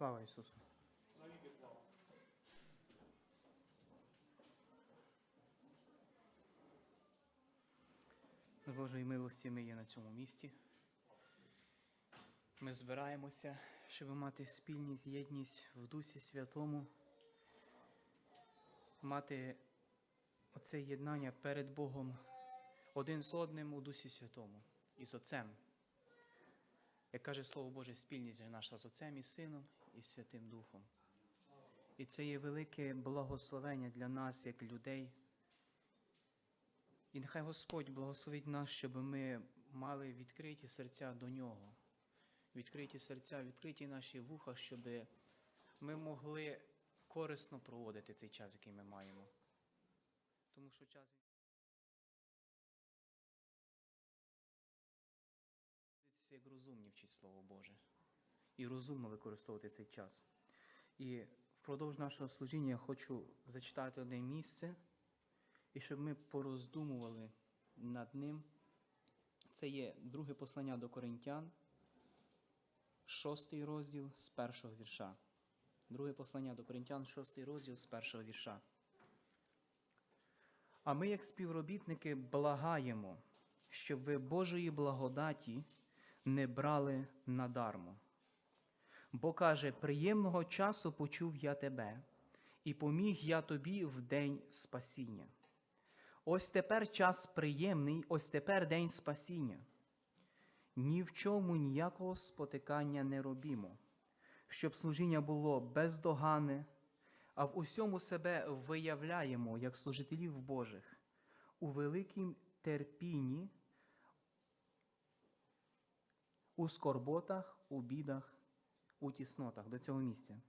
Слава Ісусу! З Божої милості ми є на цьому місці. Ми збираємося, щоб мати спільність, єдність в Дусі Святому, мати оце єднання перед Богом один з одним у Дусі Святому і з Отцем. Як каже Слово Боже, спільність наша з Отцем і Сином і Святим Духом. І це є велике благословення для нас, як людей. І нехай Господь благословить нас, щоб ми мали відкриті серця до Нього, відкриті серця, відкриті наші вуха, щоб ми могли корисно проводити цей час, який ми маємо. Тому що час як розумні вчить Слово Боже. І розумно використовувати цей час. І впродовж нашого служіння я хочу зачитати одне місце, і щоб ми пороздумували над ним. Це є друге послання до Коринтян, шостий розділ з першого вірша. Друге послання до Коринтян, шостий розділ з першого вірша. А ми, як співробітники, благаємо, щоб ви Божої благодаті не брали надармо. Бо каже, приємного часу почув я тебе, і поміг я тобі в день спасіння. Ось тепер час приємний, ось тепер день спасіння. Ні в чому ніякого спотикання не робімо, щоб служіння було бездогане, а в усьому себе виявляємо, як служителів Божих, у великім терпінні, у скорботах, у бідах, у тіснотах до цього місця.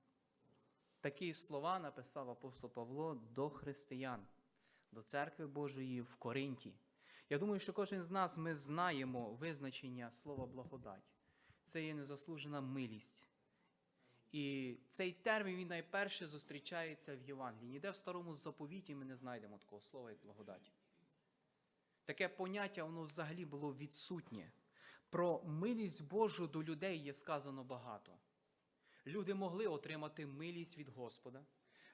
Такі слова написав апостол Павло до християн, до церкви Божої в Коринті. Я думаю, що кожен з нас ми знаємо визначення слова благодать. Це є незаслужена милість. І цей термін він найперше зустрічається в Євангелії. Ніде в старому заповіті ми не знайдемо такого слова, як благодать. Таке поняття, воно взагалі було відсутнє. Про милість Божу до людей є сказано багато. Люди могли отримати милість від Господа.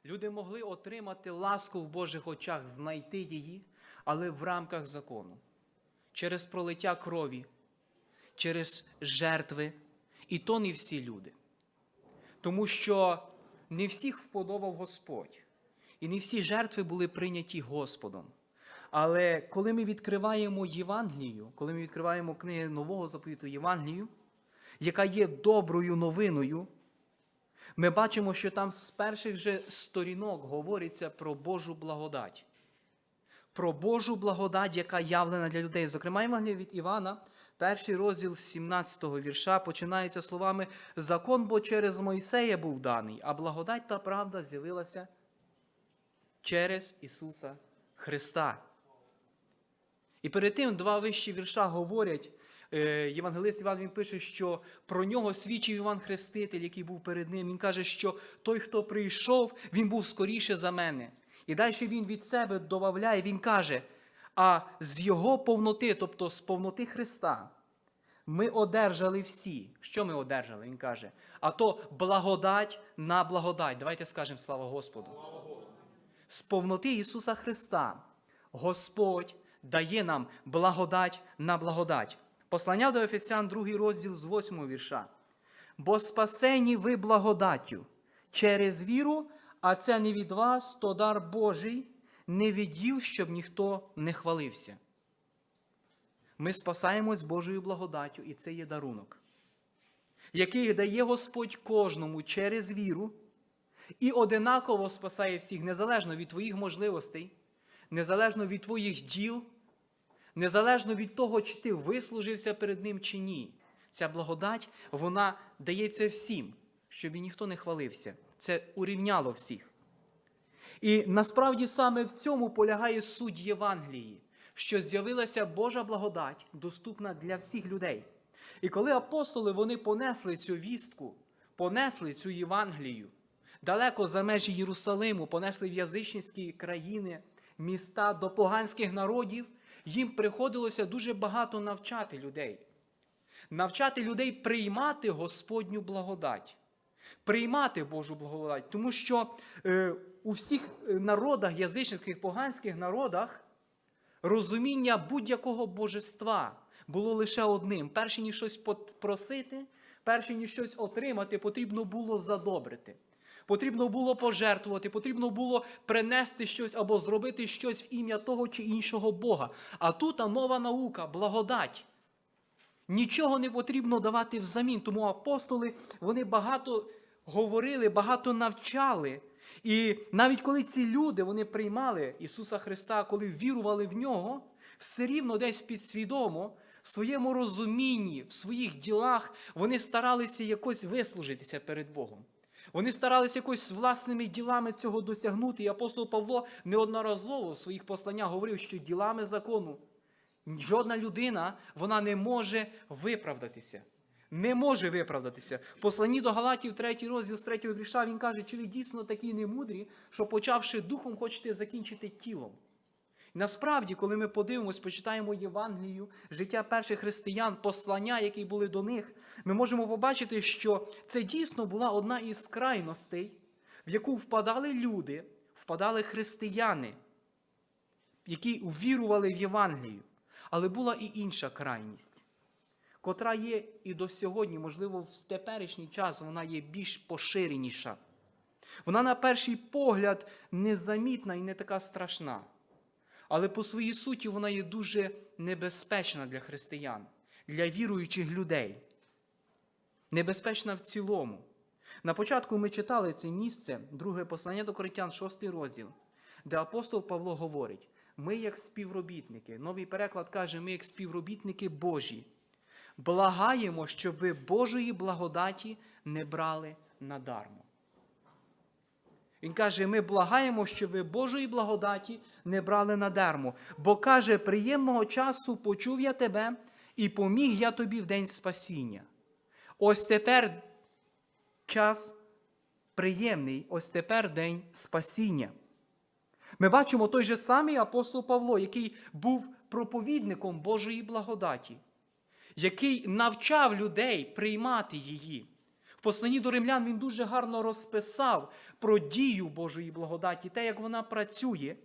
Люди могли отримати ласку в Божих очах, знайти її, але в рамках закону, через пролиття крові, через жертви. І то не всі люди. Тому що не всіх вподобав Господь. І не всі жертви були прийняті Господом. Але коли ми відкриваємо Євангелію, коли ми відкриваємо книги Нового заповіту Євангелію, яка є доброю новиною, ми бачимо, що там з перших же сторінок говориться про Божу благодать. Про Божу благодать, яка явлена для людей. Зокрема, Євангелія від Івана, перший розділ 17 го вірша, починається словами: Закон бо через Мойсея був даний, а благодать та правда з'явилася через Ісуса Христа. І перед тим два вищі вірша говорять. Е, Євангелист Іван він пише, що про нього свідчив Іван Хреститель, який був перед ним. Він каже, що той, хто прийшов, він був скоріше за мене. І далі він від себе додає, він каже: а з його повноти, тобто з повноти Христа, ми одержали всі. Що ми одержали? Він каже, а то благодать на благодать. Давайте скажемо слава Господу. З повноти Ісуса Христа Господь дає нам благодать на благодать. Послання до Ефесян, 2 розділ з 8 вірша. Бо спасені ви благодаттю через віру, а це не від вас, то дар Божий, не від діл, щоб ніхто не хвалився. Ми спасаємось Божою благодаттю, і це є дарунок, який дає Господь кожному через віру, і одинаково спасає всіх, незалежно від твоїх можливостей, незалежно від твоїх діл, незалежно від того, чи ти вислужився перед ним чи ні. Ця благодать, вона дається всім, щоб і ніхто не хвалився. Це урівняло всіх. І насправді саме в цьому полягає суть Євангелії, що з'явилася Божа благодать, доступна для всіх людей. І коли апостоли вони понесли цю вістку, понесли цю Євангелію далеко за межі Єрусалиму, понесли в язичницькі країни, міста до поганських народів, їм приходилося дуже багато навчати людей. Навчати людей приймати Господню благодать. приймати Божу благодать. Тому що е, у всіх е, народах, язичницьких, поганських народах, розуміння будь-якого божества було лише одним. Перше ніж щось просити, перше ніж щось отримати, потрібно було задобрити. Потрібно було пожертвувати, потрібно було принести щось або зробити щось в ім'я того чи іншого Бога. А тут а нова наука, благодать. Нічого не потрібно давати взамін. Тому апостоли вони багато говорили, багато навчали. І навіть коли ці люди вони приймали Ісуса Христа, коли вірували в нього, все рівно десь підсвідомо, в своєму розумінні, в своїх ділах вони старалися якось вислужитися перед Богом. Вони старалися якось власними ділами цього досягнути. І апостол Павло неодноразово в своїх посланнях говорив, що ділами закону Жодна людина вона не може виправдатися. Не може виправдатися. В посланні до Галатів, 3 розділ з 3 вірша, він каже, чи ви дійсно такі немудрі, що почавши духом, хочете закінчити тілом. Насправді, коли ми подивимось, почитаємо Євангелію, життя перших християн, послання, які були до них, ми можемо побачити, що це дійсно була одна із крайностей, в яку впадали люди, впадали християни, які вірували в Євангелію. Але була і інша крайність, котра є і до сьогодні, можливо, в теперішній час вона є більш поширеніша. Вона, на перший погляд, незамітна і не така страшна. Але по своїй суті вона є дуже небезпечна для християн, для віруючих людей. Небезпечна в цілому. На початку ми читали це місце, друге послання до Коринтян, 6 розділ, де апостол Павло говорить: ми, як співробітники, новий переклад каже, ми, як співробітники Божі, благаємо, щоб ви Божої благодаті не брали надармо. Він каже: ми благаємо, щоб ви Божої благодаті не брали надармо. Бо каже, приємного часу почув я тебе і поміг я тобі в день спасіння. Ось тепер час приємний, ось тепер день спасіння. Ми бачимо той же самий апостол Павло, який був проповідником Божої благодаті, який навчав людей приймати її. Посланні до римлян він дуже гарно розписав про дію Божої благодаті, те, як вона працює.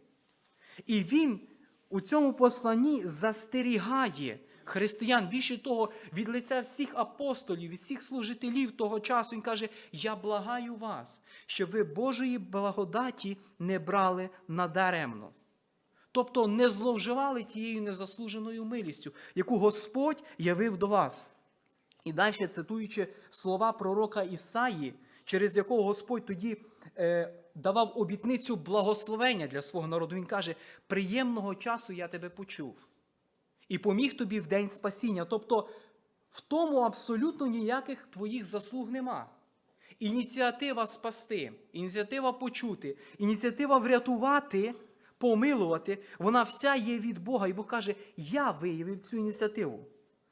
І він у цьому посланні застерігає християн, більше того, від лиця всіх апостолів, від всіх служителів того часу. Він каже: Я благаю вас, щоб ви Божої благодаті не брали надаремно. Тобто не зловживали тією незаслуженою милістю, яку Господь явив до вас. І далі, цитуючи слова пророка Ісаї, через якого Господь тоді е, давав обітницю благословення для свого народу, Він каже: приємного часу я тебе почув і поміг тобі в день спасіння. Тобто в тому абсолютно ніяких твоїх заслуг нема. Ініціатива спасти, ініціатива почути, ініціатива врятувати, помилувати, вона вся є від Бога. І Бог каже, я виявив цю ініціативу.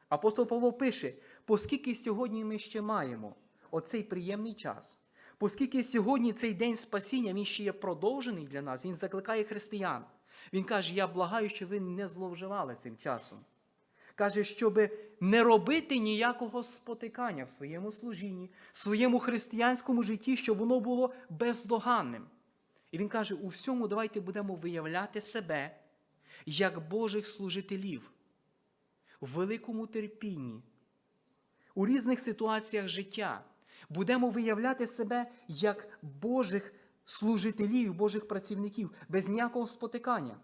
Апостол Павло пише, оскільки сьогодні ми ще маємо оцей приємний час, оскільки сьогодні цей день спасіння він ще є продовжений для нас, він закликає християн. Він каже: Я благаю, щоб ви не зловживали цим часом. Каже, щоб не робити ніякого спотикання в своєму служінні, в своєму християнському житті, щоб воно було бездоганним. І він каже: у всьому давайте будемо виявляти себе як Божих служителів в великому терпінні, у різних ситуаціях життя. Будемо виявляти себе як Божих служителів, Божих працівників, без ніякого спотикання.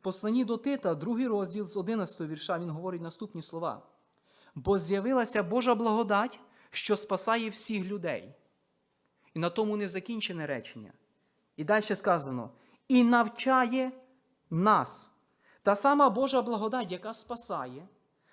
Послані до Тита, другий розділ з 11 вірша, він говорить наступні слова. Бо з'явилася Божа благодать, що спасає всіх людей. І на тому не закінчене речення. І далі сказано: і навчає нас. Та сама Божа благодать, яка спасає,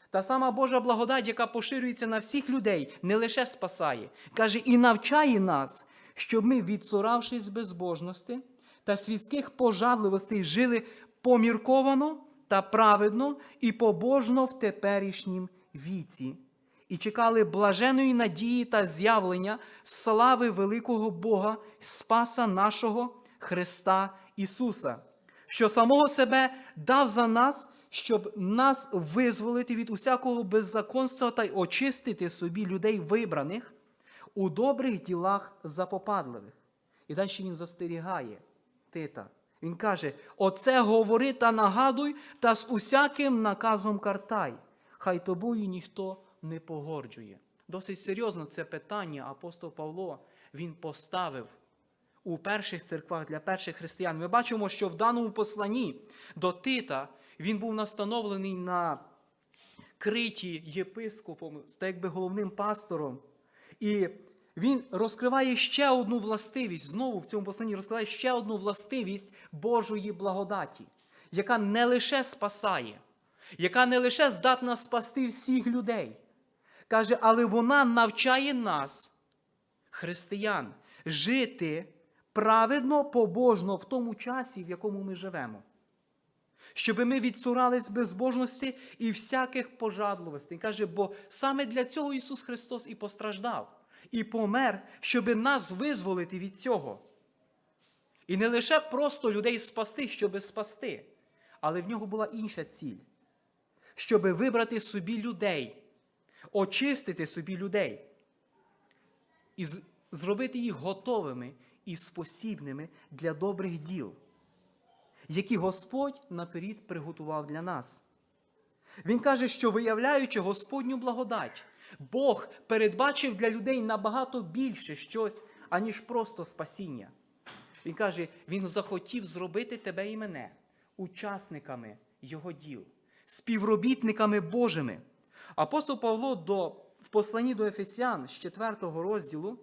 та сама Божа благодать, яка поширюється на всіх людей, не лише спасає. Каже, і навчає нас, щоб ми, відцуравшись безбожності та світських пожадливостей, жили помірковано та праведно і побожно в теперішнім віці, і чекали блаженої надії та з'явлення слави великого Бога, Спаса нашого Христа Ісуса, що самого себе дав за нас, щоб нас визволити від усякого беззаконства та й очистити собі людей вибраних у добрих ділах запопадливих. І далі він застерігає Тита. Він каже: Оце говори та нагадуй, та з усяким наказом картай. Хай тобою ніхто не погорджує. Досить серйозно це питання апостол Павло він поставив у перших церквах для перших християн. Ми бачимо, що в даному посланні до Тита він був настановлений на криті єпископом, та якби головним пастором. І він розкриває ще одну властивість, знову в цьому посланні розкриває ще одну властивість Божої благодаті, яка не лише спасає, яка не лише здатна спасти всіх людей. Каже, але вона навчає нас, християн, жити праведно, побожно в тому часі, в якому ми живемо. Щоб ми відсурались безбожності і всяких пожадливостей. Каже, бо саме для цього Ісус Христос і постраждав, і помер, щоб нас визволити від цього. І не лише просто людей спасти, щоб спасти, але в нього була інша ціль, щоб вибрати собі людей, очистити собі людей і зробити їх готовими і спосібними для добрих діл, які Господь наперед приготував для нас. Він каже, що виявляючи Господню благодать, Бог передбачив для людей набагато більше щось, аніж просто спасіння. Він каже, Він захотів зробити тебе і мене учасниками Його діл, співробітниками Божими. Апостол Павло до, в посланні до Ефесян з 4 розділу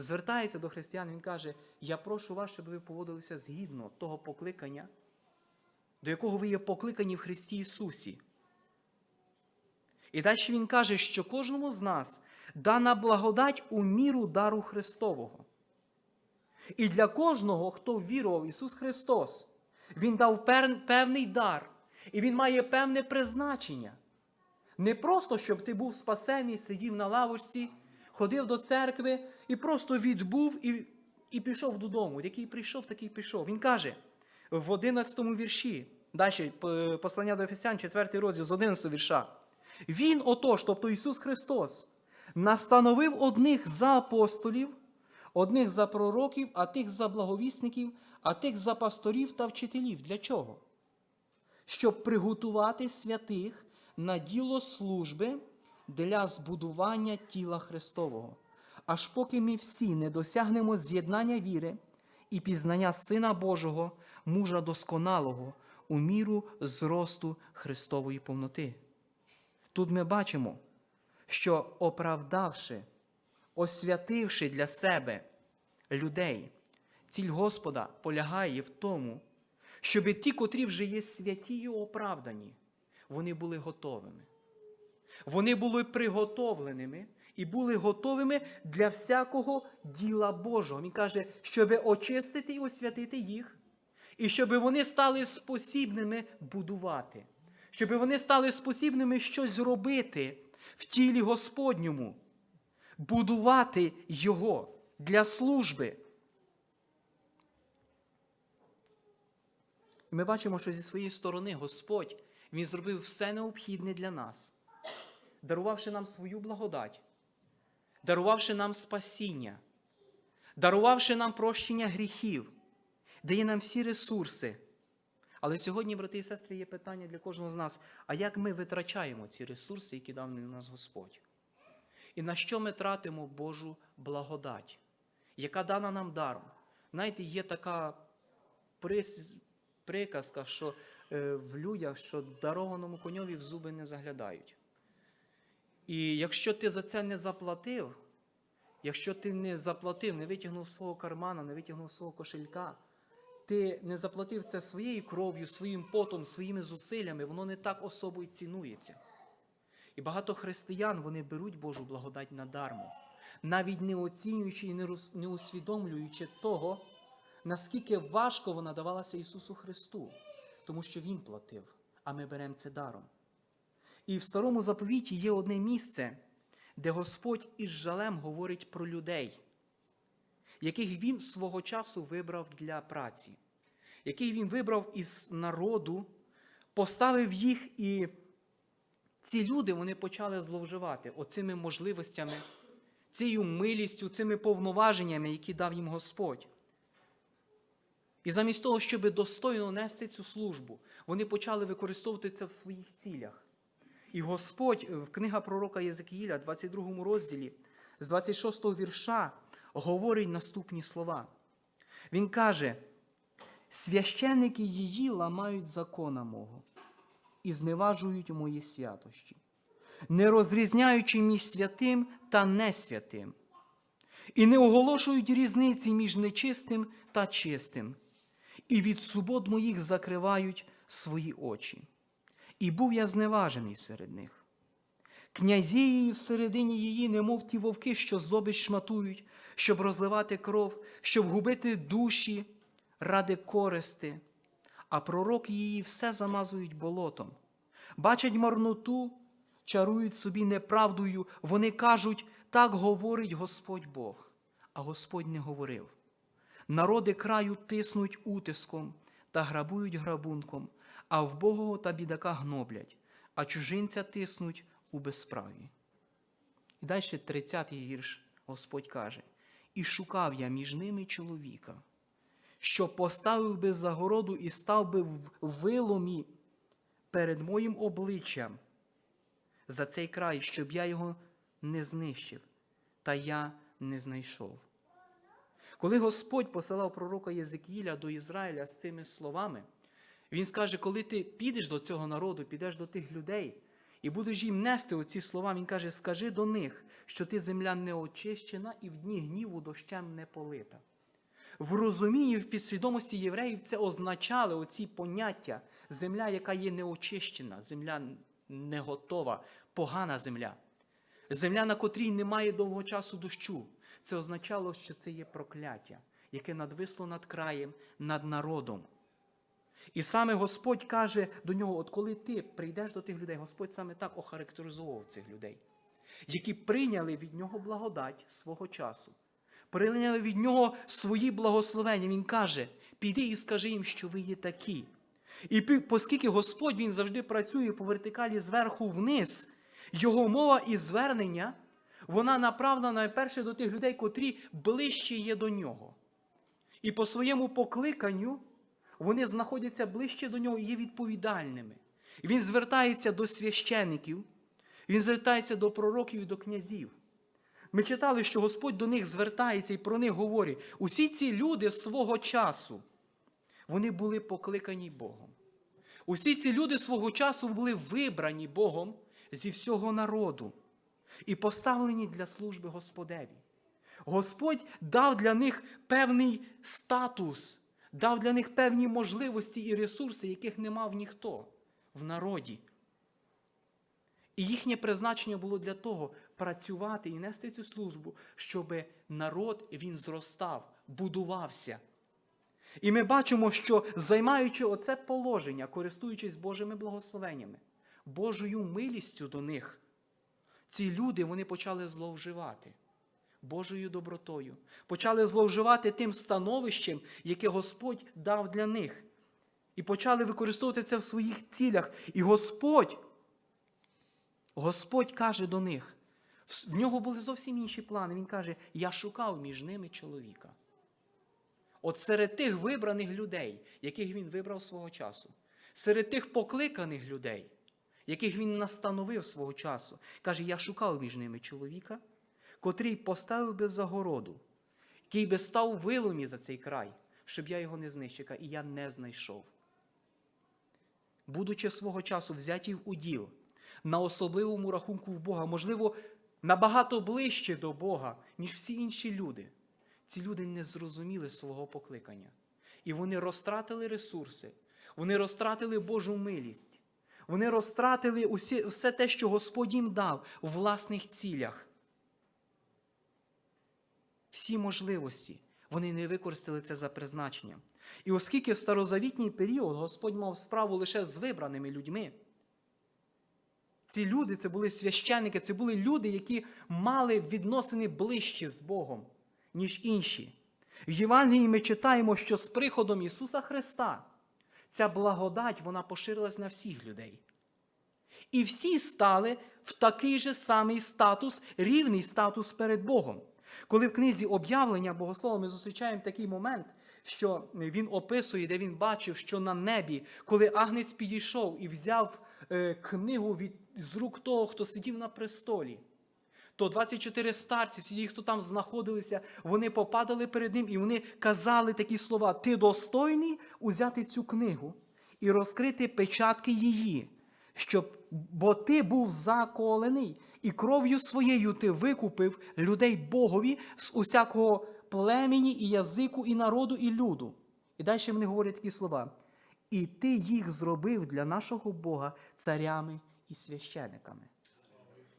звертається до християн. Він каже: Я прошу вас, щоб ви поводилися згідно того покликання, до якого ви є покликані в Христі Ісусі. І далі він каже, що кожному з нас дана благодать у міру дару Христового. І для кожного, хто вірував в Ісус Христос, Він дав певний дар, і Він має певне призначення. Не просто, щоб ти був спасений, сидів на лавочці, ходив до церкви і просто відбув і, і пішов додому. Який прийшов, такий пішов. Він каже в 11 вірші, далі послання до Ефесян, 4 розділ з 11 вірша. Він отож, тобто Ісус Христос, настановив одних за апостолів, одних за пророків, а тих за благовісників, а тих за пасторів та вчителів. Для чого? Щоб приготувати святих на діло служби для збудування тіла Христового, аж поки ми всі не досягнемо з'єднання віри і пізнання Сина Божого, мужа досконалого, у міру зросту Христової повноти. Тут ми бачимо, що оправдавши, освятивши для себе людей, ціль Господа полягає в тому, щоб ті, котрі вже є святі і оправдані, вони були готовими. Вони були приготовленими і були готовими для всякого діла Божого. Він каже, щоб очистити і освятити їх, і щоб вони стали спосібними будувати, щоб вони стали спосібними щось робити в тілі Господньому, будувати Його для служби. Ми бачимо, що зі своєї сторони Господь Він зробив все необхідне для нас, дарувавши нам свою благодать, дарувавши нам спасіння, дарувавши нам прощення гріхів, дає нам всі ресурси. Але сьогодні, брати і сестри, є питання для кожного з нас: а як ми витрачаємо ці ресурси, які дав на нас Господь? І на що ми тратимо Божу благодать, яка дана нам даром? Знаєте, є така приказка, що е, в людях, що дарованому коньові в зуби не заглядають. І якщо ти за це не заплатив, якщо ти не заплатив, не витягнув свого кармана, не витягнув свого кошелька, ти не заплатив це своєю кров'ю, своїм потом, своїми зусиллями, воно не так особо й цінується. І багато християн вони беруть Божу благодать надармо, навіть не оцінюючи і не не усвідомлюючи того, наскільки важко вона давалася Ісусу Христу, тому що Він платив, а ми беремо це даром. І в старому заповіті є одне місце, де Господь із жалем говорить про людей, яких Він свого часу вибрав для праці, яких Він вибрав із народу, поставив їх і ці люди вони почали зловживати оцими можливостями, цією милістю, цими повноваженнями, які дав їм Господь. І замість того, щоб достойно нести цю службу, вони почали використовувати це в своїх цілях. І Господь е, в книга пророка Єзекіїля, 22 розділі, з 26 вірша, говорить наступні слова. Він каже: священники її ламають закона мого і зневажують мої святощі, не розрізняючи між святим та несвятим, і не оголошують різниці між нечистим та чистим, і від субот моїх закривають свої очі. І був я зневажений серед них. Князі її всередині її, немов ті вовки, що здобич шматують, щоб розливати кров, щоб губити душі ради користи, а пророк її все замазують болотом. Бачать марноту, чарують собі неправдою, вони кажуть, так говорить Господь Бог, а Господь не говорив. Народи краю тиснуть утиском та грабують грабунком, а вбогого та бідака гноблять, а чужинця тиснуть у безправі. І далі 30-й вірш Господь каже: І шукав я між ними чоловіка, що поставив би загороду і став би в виломі перед моїм обличчям за цей край, щоб я його не знищив, та я не знайшов. Коли Господь посилав пророка Єзекіїля до Ізраїля з цими словами, він скаже, коли ти підеш до цього народу, підеш до тих людей і будеш їм нести оці слова, він каже, скажи до них, що ти земля не очищена і в дні гніву дощем не полита. В розумінні, в підсвідомості євреїв це означали оці поняття земля, яка є неочищена, земля не готова, погана земля. Земля, на котрій немає довго часу дощу. Це означало, що це є прокляття, яке надвисло над краєм, над народом. І саме Господь каже до нього: от коли ти прийдеш до тих людей, Господь саме так охарактеризував цих людей, які прийняли від нього благодать свого часу, прийняли від нього свої благословення. Він каже: піди і скажи їм, що ви є такі. І оскільки Господь він завжди працює по вертикалі зверху вниз, його мова і звернення, вона направлена найперше до тих людей, котрі ближче є до нього. І по своєму покликанню вони знаходяться ближче до нього і є відповідальними. Він звертається до священиків, він звертається до пророків і до князів. Ми читали, що Господь до них звертається і про них говорить. Усі ці люди свого часу, вони були покликані Богом. Усі ці люди свого часу були вибрані Богом зі всього народу і поставлені для служби Господеві. Господь дав для них певний статус, дав для них певні можливості і ресурси, яких не мав ніхто в народі. І їхнє призначення було для того працювати і нести цю службу, щоб народ він зростав, будувався. І ми бачимо, що займаючи оце положення, користуючись Божими благословеннями, Божою милістю до них, ці люди вони почали зловживати Божою добротою, почали зловживати тим становищем, яке Господь дав для них. І почали використовувати це в своїх цілях. І Господь, Господь каже до них, в нього були зовсім інші плани. Він каже: Я шукав між ними чоловіка. От серед тих вибраних людей, яких він вибрав свого часу, серед тих покликаних людей, яких він настановив свого часу, каже, я шукав між ними чоловіка, котрий поставив би загороду, який би став виломі за цей край, щоб я його не знищив, і я не знайшов. Будучи свого часу взяті в уділ на особливому рахунку в Бога, можливо, набагато ближче до Бога, ніж всі інші люди. Ці люди не зрозуміли свого покликання. І вони розтратили ресурси, вони розтратили Божу милість, вони розтратили усі, все те, що Господь їм дав у власних цілях. Всі можливості. Вони не використали це за призначенням. І оскільки в старозавітній період Господь мав справу лише з вибраними людьми, ці люди це були священники, це були люди, які мали відносини ближче з Богом, ніж інші. В Євангелії ми читаємо, що з приходом Ісуса Христа ця благодать вона поширилась на всіх людей. І всі стали в такий же самий статус, рівний статус перед Богом. Коли в книзі об'явлення Богослова ми зустрічаємо такий момент, що він описує, де він бачив, що на небі, коли Агнець підійшов і взяв е, книгу від, з рук того, хто сидів на престолі, то 24 старці, всі ті, хто там знаходилися, вони попадали перед ним і вони казали такі слова: Ти достойний узяти цю книгу і розкрити печатки її, щоб, бо ти був заколений, і кров'ю своєю ти викупив людей Богові з усякого племені, і язику, і народу, і люду. І далі вони говорять такі слова. І ти їх зробив для нашого Бога царями і священиками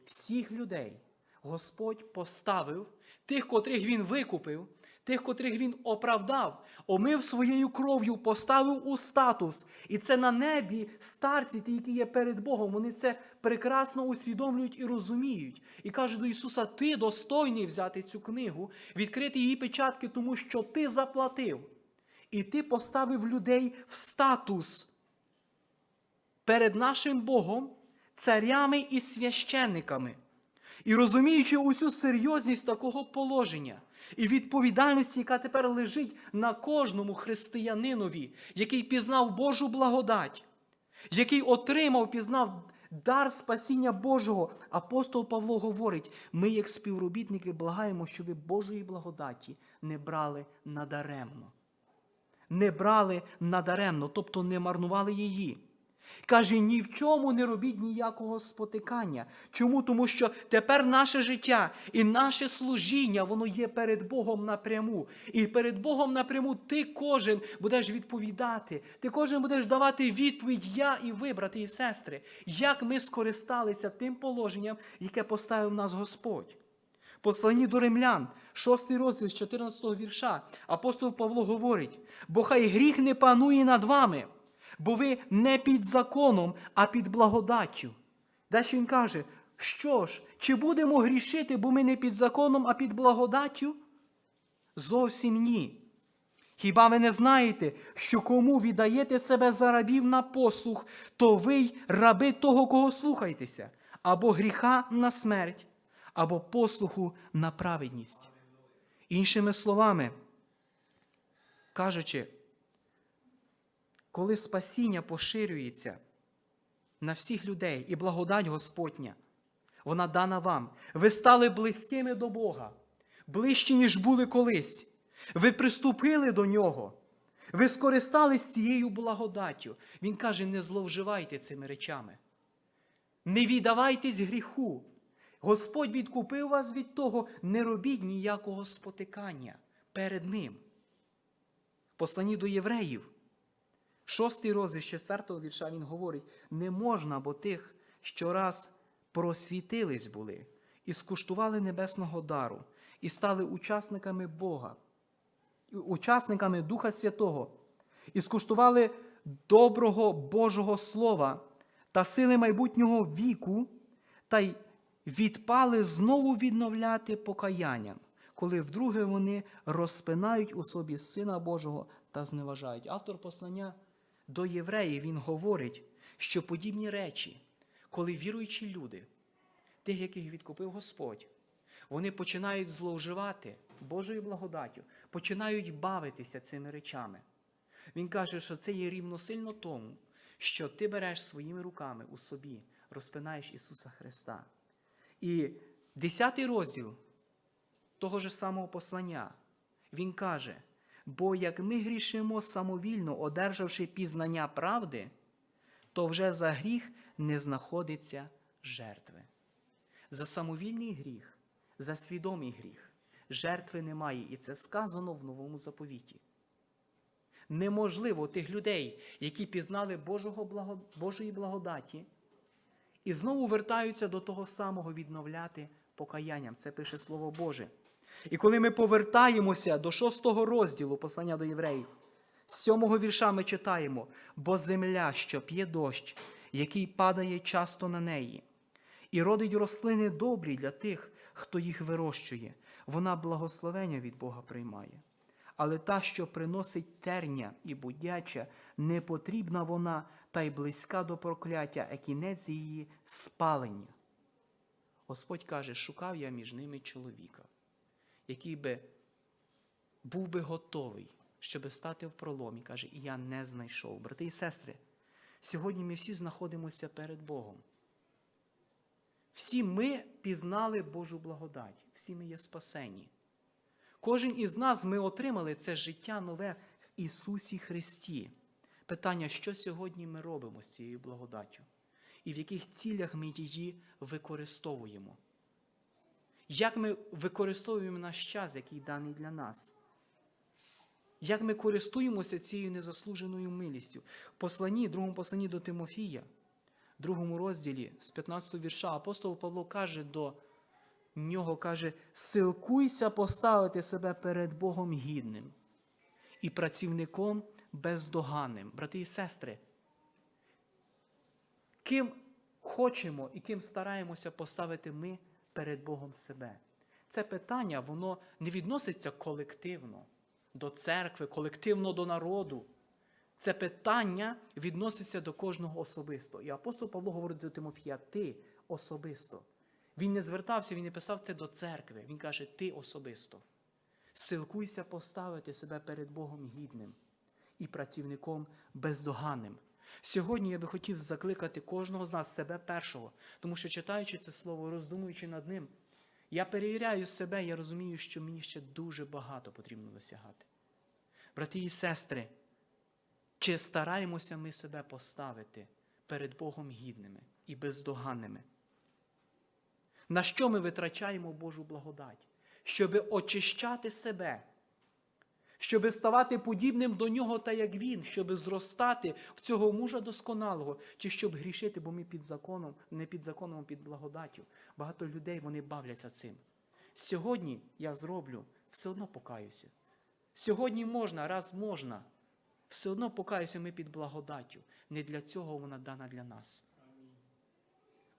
всіх людей Господь поставив, тих, котрих Він викупив, тих, котрих Він оправдав, омив своєю кров'ю, поставив у статус. І це на небі старці, ті, які є перед Богом, вони це прекрасно усвідомлюють і розуміють. І кажуть до Ісуса: Ти достойний взяти цю книгу, відкрити її печатки, тому що ти заплатив. І ти поставив людей в статус перед нашим Богом, царями і священниками. І розуміючи усю серйозність такого положення і відповідальності, яка тепер лежить на кожному християнинові, який пізнав Божу благодать, який отримав, пізнав дар спасіння Божого, апостол Павло говорить: ми, як співробітники, благаємо, щоб ви Божої благодаті не брали надаремно. Не брали надаремно, тобто не марнували її. Каже, ні в чому не робіть ніякого спотикання. Чому? Тому що тепер наше життя і наше служіння, воно є перед Богом напряму. І перед Богом напряму ти кожен будеш відповідати. Ти кожен будеш давати відповідь, я і ви, брати і сестри, як ми скористалися тим положенням, яке поставив нас Господь. Посланні до римлян, 6 розділ з 14 вірша, апостол Павло говорить: бо хай гріх не панує над вами бо ви не під законом, а під благодаттю. Далі він каже, що ж, чи будемо грішити, бо ми не під законом, а під благодаттю? Зовсім ні. Хіба ви не знаєте, що кому віддаєте себе за рабів на послух, то ви й раби того, кого слухаєтеся, або гріха на смерть, або послуху на праведність. Іншими словами, кажучи, коли спасіння поширюється на всіх людей і благодать Господня, вона дана вам. Ви стали близькими до Бога, ближчі, ніж були колись. Ви приступили до Нього. Ви скористались цією благодаттю. Він каже: не зловживайте цими речами. Не віддавайтесь гріху. Господь відкупив вас від того, не робіть ніякого спотикання перед Ним. В посланні до євреїв, Шостий розділ з четвертого вірша він говорить: не можна, бо тих, що раз просвітились були, і скуштували небесного дару, і стали учасниками Бога, учасниками Духа Святого, і скуштували доброго Божого Слова та сили майбутнього віку, та й відпали знову відновляти покаянням, коли вдруге вони розпинають у собі Сина Божого та зневажають. Автор послання до євреїв він говорить, що подібні речі, коли віруючі люди, тих, яких відкупив Господь, вони починають зловживати Божою благодаттю, починають бавитися цими речами. Він каже, що це є рівносильно тому, що ти береш своїми руками у собі, розпинаєш Ісуса Христа. І десятий розділ того ж самого послання, Він каже, Бо як ми грішимо самовільно, одержавши пізнання правди, то вже за гріх не знаходиться жертви. За самовільний гріх, за свідомий гріх жертви немає, і це сказано в новому заповіті. Неможливо тих людей, які пізнали Божого благо... Божої благодаті, і знову вертаються до того самого відновляти покаянням. Це пише Слово Боже. І коли ми повертаємося до шостого розділу послання до євреїв, з сьомого вірша ми читаємо: бо земля, що п'є дощ, який падає часто на неї, і родить рослини добрі для тих, хто їх вирощує, вона благословення від Бога приймає. Але та, що приносить терня і будяча, не потрібна вона, та й близька до прокляття, а кінець її спалення. Господь каже, шукав я між ними чоловіка, який би був би готовий, щоб стати в проломі. Каже, і я не знайшов. Брати і сестри, сьогодні ми всі знаходимося перед Богом. Всі ми пізнали Божу благодать, всі ми є спасені. Кожен із нас ми отримали це життя нове в Ісусі Христі. Питання, що сьогодні ми робимо з цією благодаттю? І в яких цілях ми її використовуємо? Як ми використовуємо наш час, який даний для нас? Як ми користуємося цією незаслуженою милістю? Посланні, другому посланні до Тимофія, другому розділі з 15 вірша, апостол Павло каже до нього, каже, силкуйся поставити себе перед Богом гідним і працівником бездоганним. Брати і сестри, ким хочемо і ким стараємося поставити ми перед Богом себе? Це питання, воно не відноситься колективно до церкви, колективно до народу. Це питання відноситься до кожного особисто. І апостол Павло говорить до Тимофія, ти особисто. Він не звертався, він не писав це до церкви. Він каже, ти особисто. Силкуйся поставити себе перед Богом гідним і працівником бездоганним. Сьогодні я би хотів закликати кожного з нас себе першого, тому що читаючи це слово, роздумуючи над ним, я перевіряю себе, я розумію, що мені ще дуже багато потрібно досягати. Брати і сестри, чи стараємося ми себе поставити перед Богом гідними і бездоганними? На що ми витрачаємо Божу благодать? Щоби очищати себе, щоби ставати подібним до нього, та як він, щоби зростати в цього мужа досконалого, чи щоб грішити, бо ми під законом, не під законом, а під благодаттю. Багато людей вони бавляться цим. Сьогодні я зроблю, все одно покаюся. Сьогодні можна, раз можна. Все одно покаюся ми під благодаттю. Не для цього вона дана для нас.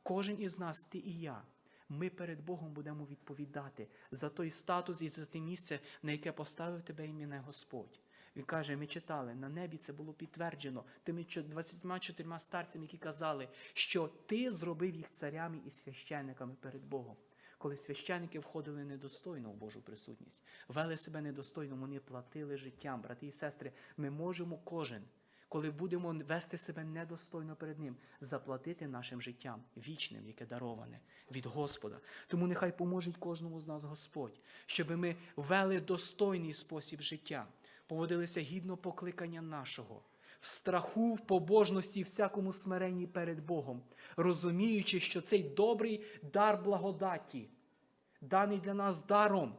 Кожен із нас, ти і я, ми перед Богом будемо відповідати за той статус і за те місце, на яке поставив тебе і мене Господь. Він каже, ми читали, на небі це було підтверджено тими 24 старцями, які казали, що ти зробив їх царями і священниками перед Богом. Коли священники входили недостойно в Божу присутність, вели себе недостойно, вони платили життям. Брати і сестри, ми можемо кожен, коли будемо вести себе недостойно перед Ним, заплатити нашим життям вічним, яке дароване від Господа. Тому нехай поможе кожному з нас Господь, щоб ми вели достойний спосіб життя, поводилися гідно покликання нашого. В страху, в побожності, і всякому смиренні перед Богом, розуміючи, що цей добрий дар благодаті, даний для нас даром.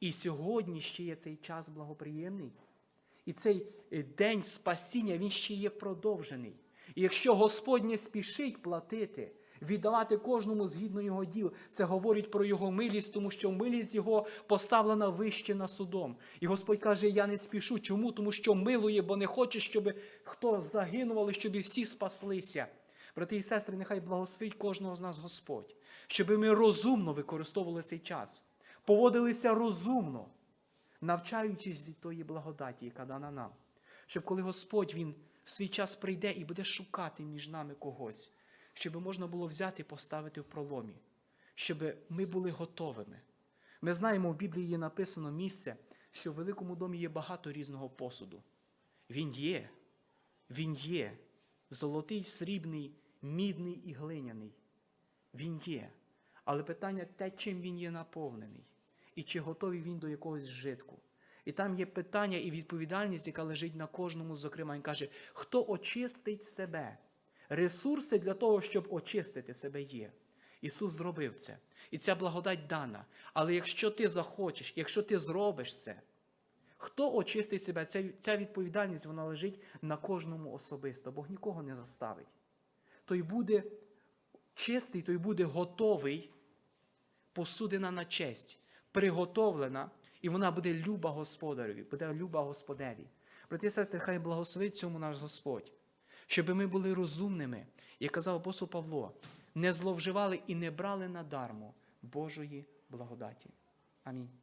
І сьогодні ще є цей час благоприємний. І цей е, день спасіння, він ще є продовжений. І якщо Господь не спішить платити, віддавати кожному згідно його діл, це говорить про його милість, тому що милість його поставлена вище на судом. І Господь каже: Я не спішу. Чому? Тому що милує, бо не хоче, щоб хто загинув, але щоб всі спаслися. Брати і сестри, нехай благословить кожного з нас Господь, щоб ми розумно використовували цей час, поводилися розумно, навчаючись від тої благодаті, яка дана нам. Щоб коли Господь Він в свій час прийде і буде шукати між нами когось, щоб можна було взяти і поставити в проломі, щоб ми були готовими. Ми знаємо, в Біблії є написано місце, що в великому домі є багато різного посуду. Він є, він є. Золотий, срібний, мідний і глиняний. Він є. Але питання те, чим він є наповнений, і чи готовий він до якогось житку. І там є питання і відповідальність, яка лежить на кожному, зокрема, він каже, хто очистить себе? Ресурси для того, щоб очистити себе є. Ісус зробив це. І ця благодать дана. Але якщо ти захочеш, якщо ти зробиш це, хто очистить себе? Ця, відповідальність вона лежить на кожному особисто, Бог нікого не заставить. Той буде чистий, той буде готовий, посудина на честь, приготовлена, і вона буде люба Господареві, буде люба Господеві. Брати і сестри, хай благословить цьому наш Господь, щоб ми були розумними, як казав апостол Павло, не зловживали і не брали надармо Божої благодаті. Амінь.